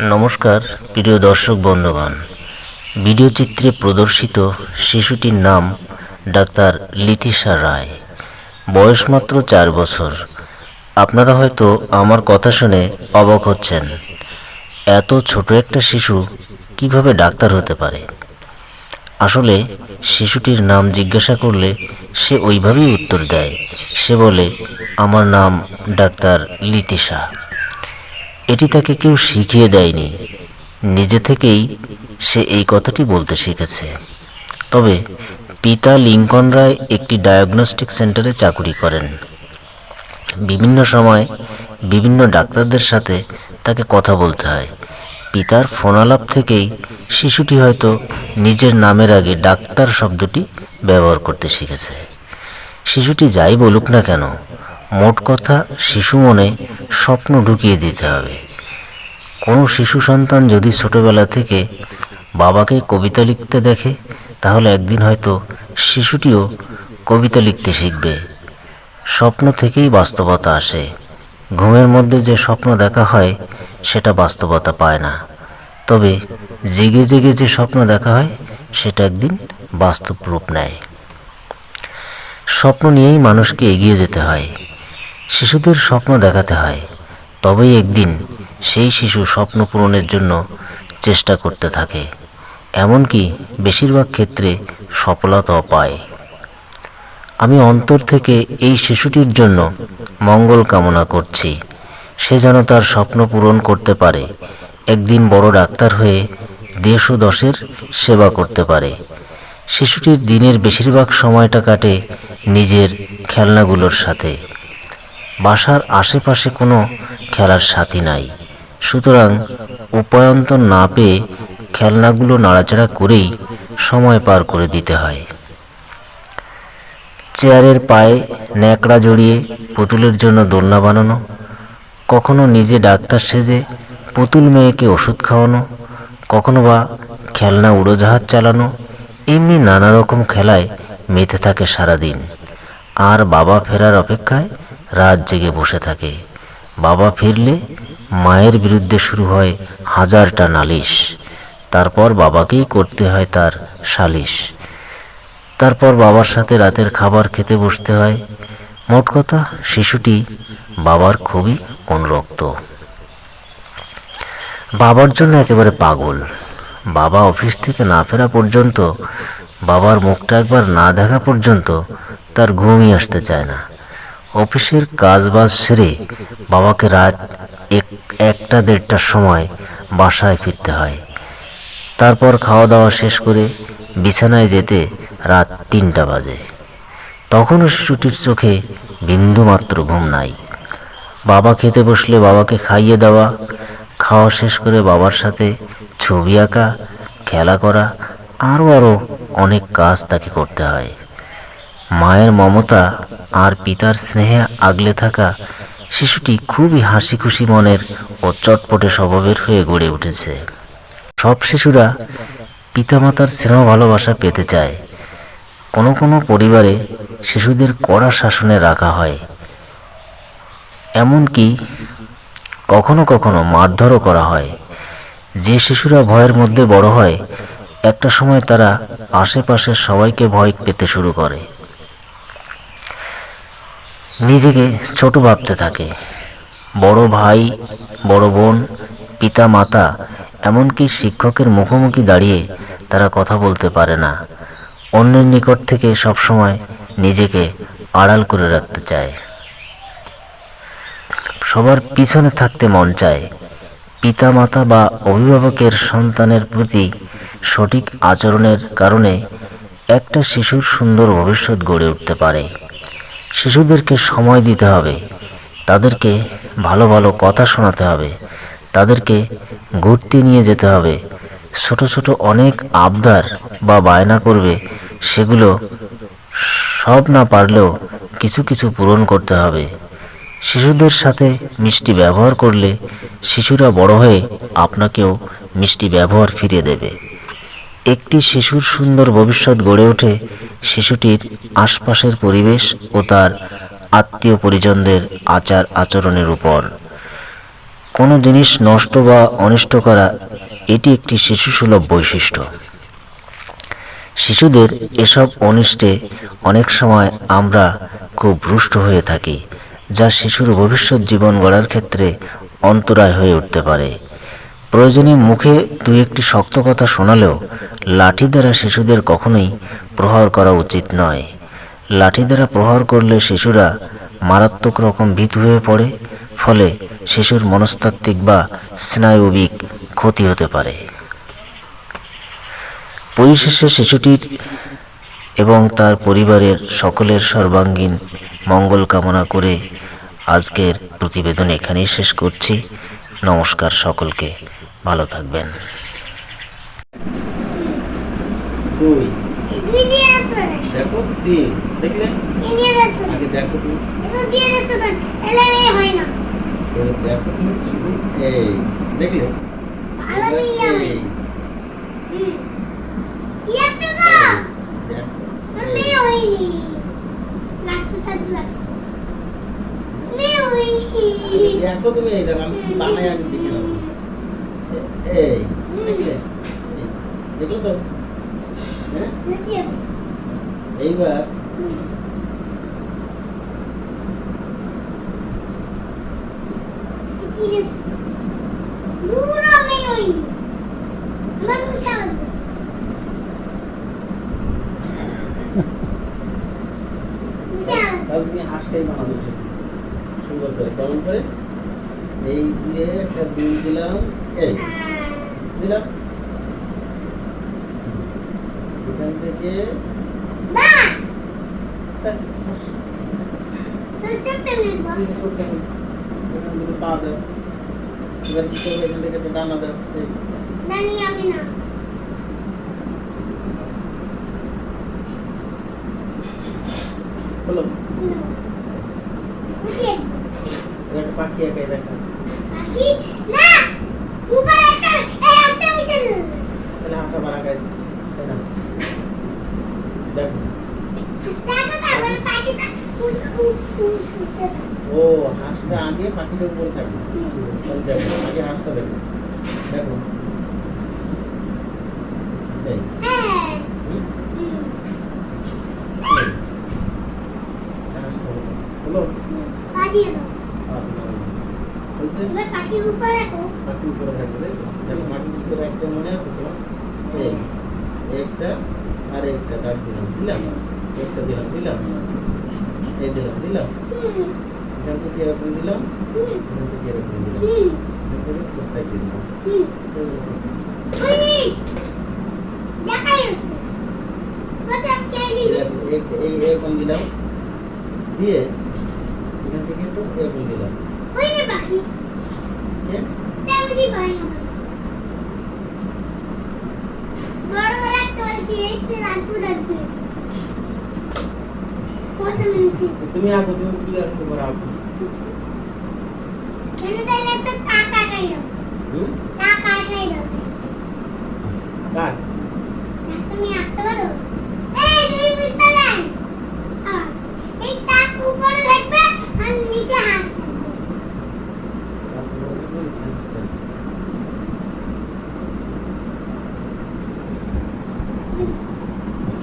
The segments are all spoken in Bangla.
নমস্কার, প্রিয় দর্শক বন্ধুগণ। ভিডিও চিত্রে প্রদর্শিত শিশুটির নাম ডাক্তার লিতিশা রায়। বয়স মাত্র চার বছর। আপনারা হয়তো আমার কথা শুনে অবাক হচ্ছেন। এত ছোট একটা শিশু কীভাবে ডাক্তার হতে পারে? আসলে শিশুটির নাম জিজ্ঞাসা করলে সে ওইভাবেই উত্তর দেয়। সে বলে, আমার নাম ডাক্তার লিতিশা। এটি তাকে কেউ শিখিয়ে দেয়নি। নিজে থেকেই সে এই কথাটি বলতে শিখেছে। তবে পিতা লিঙ্কন রায় একটি ডায়াগনস্টিক সেন্টারে চাকুরি করেন। বিভিন্ন সময় বিভিন্ন ডাক্তারদের সাথে তাকে কথা বলতে হয়। পিতার ফোনালাপ থেকেই শিশুটি হয়তো নিজের নামের আগে ডাক্তার শব্দটি ব্যবহার করতে শিখেছে। শিশুটি যাই বলুক না কেন, মোট কথা শিশু মনে স্বপ্ন ঢুকিয়ে দিতে হবে। কোনো শিশু সন্তান যদি ছোটবেলা থেকে বাবাকে কবিতা লিখতে দেখে, তাহলে একদিন হয়তো শিশুটিও কবিতা লিখতে শিখবে। স্বপ্ন থেকেই বাস্তবতা আসে। ঘুমের মধ্যে যে স্বপ্ন দেখা হয়, সেটা বাস্তবতা পায় না। তবে জেগে জেগে যে স্বপ্ন দেখা হয়, সেটা একদিন বাস্তব রূপ নেয়। স্বপ্ন নিয়েই মানুষকে এগিয়ে যেতে হয়। শিশুদের স্বপ্ন দেখাতে হয়। তবেই একদিন সেই শিশু স্বপ্ন পূরণের জন্য চেষ্টা করতে থাকে। এমনকি বেশিরভাগ ক্ষেত্রে সফলতাও পায়। আমি অন্তর থেকে এই শিশুটির জন্য মঙ্গল কামনা করছি। সে যেন তার স্বপ্ন পূরণ করতে পারে। একদিন বড় ডাক্তার হয়ে দেশ ও দশের সেবা করতে পারে। শিশুটির দিনের বেশিরভাগ সময়টা কাটে নিজের খেলনাগুলোর সাথে। বাসার আশেপাশে কোনো খেলার সাথী নাই। সুতরাং উপায়ন্তর না পেয়ে খেলনাগুলো নাড়াচাড়া করেই সময় পার করে দিতে হয়। চেয়ারের পায়ে ন্যাকড়া জড়িয়ে পুতুলের জন্য দোলনা বানানো, কখনো নিজে ডাক্তার সেজে পুতুল মেয়েকে ওষুধ খাওয়ানো, কখনো বা খেলনা উড়োজাহাজ চালানো, এমনি নানা রকম খেলায় মেতে থাকে সারাদিন। আর বাবা ফেরার অপেক্ষায় রাত জেগে বসে থাকে। বাবা ফিরলে মায়ের বিরুদ্ধে শুরু হয় হাজারটা নালিশ। তারপর বাবাকেই করতে হয় তার সালিশ। তারপর বাবার সাথে রাতের খাবার খেতে বসতে হয়। মোট কথা, শিশুটি বাবার খুবই অনুরক্ত। বাবার জন্য একেবারে পাগল। বাবা অফিস থেকে না ফেরা পর্যন্ত, বাবার মুখটা একবার না দেখা পর্যন্ত তার ঘুমই আসতে চায় না। অফিসের কাজ বাজ সেরে বাবাকে রাত এক, একটা দেড়টার সময় বাসায় ফিরতে হয়। তারপর খাওয়া দাওয়া শেষ করে বিছানায় যেতে রাত তিনটা বাজে। তখনও শিশুটির চোখে বিন্দুমাত্র ঘুম নাই। বাবা খেতে বসলে বাবাকে খাইয়ে দেওয়া খাওয়া শেষ করে বাবার সাথে ছবি আঁকা, খেলা করা, আরও আরও অনেক কাজ তাকে করতে হয়। মায়ের মমতা আর পিতার স্নেহে আগলে থাকা শিশুটি খুবই হাসি খুশি মনের ও চটপটে স্বভাবের হয়ে গড়ে উঠেছে। সব শিশুরা পিতামাতার স্নেহ ভালোবাসা পেতে চায়। কোনো কোনো পরিবারে শিশুদের কড়া শাসনে রাখা হয়। এমনকি কখনো কখনো মারধরও করা হয়। যে শিশুরা ভয়ের মধ্যে বড় হয়, একটা সময় তারা আশেপাশের সবাইকে ভয় পেতে শুরু করে। নিজেকে ছোট ভাবতে থাকে। বড় ভাই, বড় বোন, পিতা, মাতা, এমনকি শিক্ষকের মুখোমুখি দাঁড়িয়ে তারা কথা বলতে পারে না। অন্যের নিকট থেকে সবসময় নিজেকে আড়াল করে রাখতে চায়। সবার পিছনে থাকতে মন চায়। পিতা মাতা বা অভিভাবকের সন্তানের প্রতি সঠিক আচরণের কারণে একটা শিশুর সুন্দর ভবিষ্যৎ গড়ে উঠতে পারে। শিশুদেরকে সময় দিতে হবে, তাদেরকে ভালো ভালো কথা শোনাতে হবে, তাদেরকে ঘুরতে নিয়ে যেতে হবে। ছোট ছোট অনেক আবদার বা বায়না করবে, সেগুলো সব না পারলেও কিছু কিছু পূরণ করতে হবে। শিশুদের সাথে মিষ্টি ব্যবহার করলে শিশুরা বড় হয়ে আপনাকেও মিষ্টি ব্যবহার ফিরিয়ে দেবে। একটি শিশুর সুন্দর ভবিষ্যৎ গড়ে ওঠে শিশুটির আশপাশের পরিবেশ ও তার আত্মীয় পরিজনদের আচার আচরণের উপর। কোনো জিনিস নষ্ট বা অনিষ্ট করা, এটি একটি শিশুসুলভ বৈশিষ্ট্য। শিশুদের এসব অনিষ্টে অনেক সময় আমরা খুব রুষ্ট হয়ে থাকি। যা শিশুর ভবিষ্যৎ জীবন গড়ার ক্ষেত্রে অন্তরায় হয়ে উঠতে পারে। প্রয়োজনে মুখে দুই একটি শক্ত কথা শোনালেও লাঠি দ্বারা শিশুদের কখনোই প্রহার করা উচিত নয়। লাঠি দ্বারা প্রহার করলে শিশুরা মারাত্মক রকম ভীতু হয়ে পড়ে, ফলে শিশুর মনস্তাত্ত্বিক বা স্নায়বিক ক্ষতি হতে পারে। পরিশেষে শিশুটির এবং তার পরিবারের সকলের সর্বাঙ্গীন মঙ্গল কামনা করে আজকের প্রতিবেদন এখানেই শেষ করছি। নমস্কার সকলকে। ভালো থাকবেন। দেখো তিন দেখলে? দেখো তুমি। হয় না দেখো তুমি এই দেখলে? ভালো মেয়ে হবে এই, হুম কি একটা না দেখো তুমি এই দেখো আমি বানাই আগে দেখে নেব এই দেখলে এই, তো হ্যাঁ এইবার তুমি হাঁসটাই বানাবে সুন্দর করে কেমন করে এই দিয়ে একটা দুই দিলাম এই দিলাম এখান থেকে বাস ব্যাস, হাঁস। তো চুপে মেয়ে তিনটে চোখ দেখো। এখান থেকে পা দাও এবার কি করবে এখান থেকে একটা ডানা দাও এই, জানি আমি না হলো বুঝিয়ে এবার একটা পাখি একাই দেখা। পাখি? না! উপর একটা এই একটা মিশে তাহলে হাঁসটা বাড়া গায়ে দিচ্ছে। তাই না? দেখো। পাখিটা থাকে। ও হাঁসটা আগে পাখিটার উপরে তাহলে দেখো আগে হাঁসটা দেখো। দেখো এই হ্যাঁ হুম, হুম, এই। হাঁসটা হলো। হলো পা দিয়ে দাও আপনার এবার উপর রাখো। মাটির উপরে তাই দেখো মাটির উপরে একটা মনে আছে তো এই একটা আর একটা দাগ দিলাম দিলাম? একটা দিলাম দিলাম? এই দিলাম দিলাম? এখান থেকে এরকম দিলাম এখান থেকে এরকম দিলাম। এখান থেকে কোথায় এরকম দিলাম। দিয়ে এখান থেকে তো এরকম দিলাম। তুমি আগে তুমি ক্লিয়ার করে আগে কেন তাহলে একটা টাকা কাইলো হুম? টাকা কাইলো কাট তুমি আঁকতে পারো এই তুমি বুঝতে পারেন এই টাক উপরে রাখবে আর নিচে হাত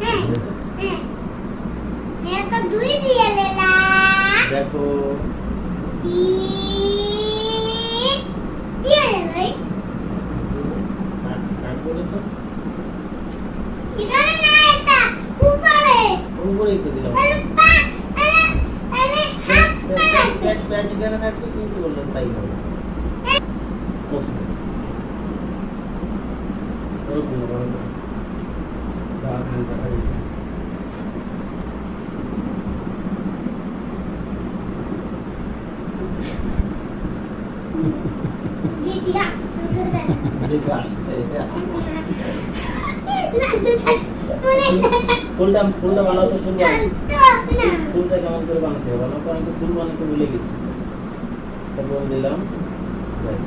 হ্যাঁ হ্যাঁ এটা তো দুই দিয়ে লেলা দেখো তিন দিয়ে লেলাই কাট কাট করেছ এখানে না এটা উপরে উপরেই তো দিলাম তাহলে পা তাহলে তাহলে হাত পা রাখবে প্যাচ প্যাচ এখানে থাকবে তুমি কি বললেন তাই হবে বসো। ওরকম না, ওরকম না। যা দিয়ে দেখা যাবে। যেটি আসছে যেটা আসছে, এটা। লাগতে থাকে মনে থাকে ফুলটা ফুলটা বানাও তো, ফুল ফুলটা কেমন করে বানাতে হবে? বানাও তো আমি ফুল বানাতে ভুলে গেছি। তারপর দিলাম। ব্যাস।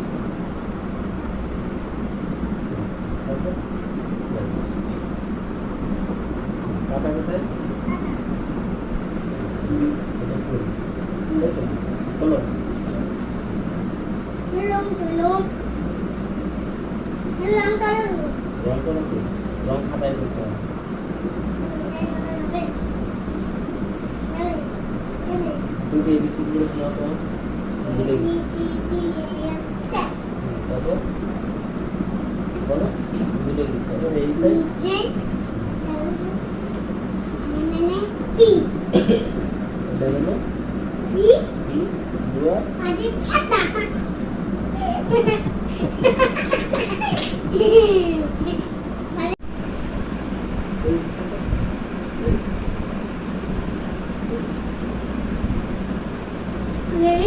তারপর ব্যাস পাতা কোথায় এটা ফুল এই তো হলো লং লং লং করো রং করো কি রং খাতায় করতে হবে দুটো এবিসি গুলো শোনাও তো ভুলে গেছি তারপর বলো ভুলে গেছি তারপর এই সাইড এটা হলো বি দুয়া এই